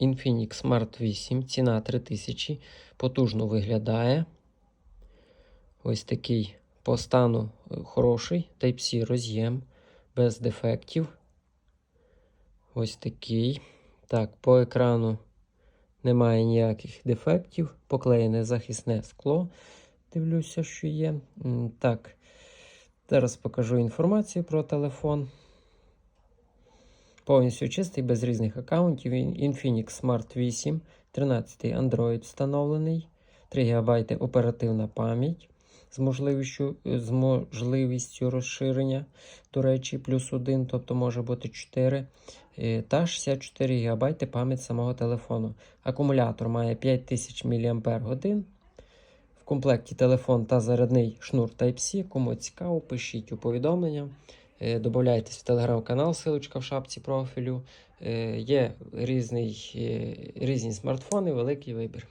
Infinix Smart 8, ціна 3000. Потужно виглядає. Ось такий по стану е, хороший. Type-C роз'єм без дефектів. Ось такий. Так, по екрану немає ніяких дефектів. Поклеєне захисне скло. Дивлюся, що є. Так, зараз покажу інформацію про телефон. Повністю чистий, без різних аккаунтів. Infinix Smart 8, 13 Android встановлений, 3 ГБ оперативна пам'ять з можливістю, з можливістю розширення, до речі, плюс 1, тобто може бути 4, е, та 64 ГБ пам'ять самого телефону. Акумулятор має 5000 мАч. В комплекті телефон та зарядний шнур Type-C. Кому цікаво, пишіть у повідомлення. Е, Добавляйтесь в телеграм-канал, силочка в шапці профілю. Е, Є різний, е, різні смартфони, великий вибір.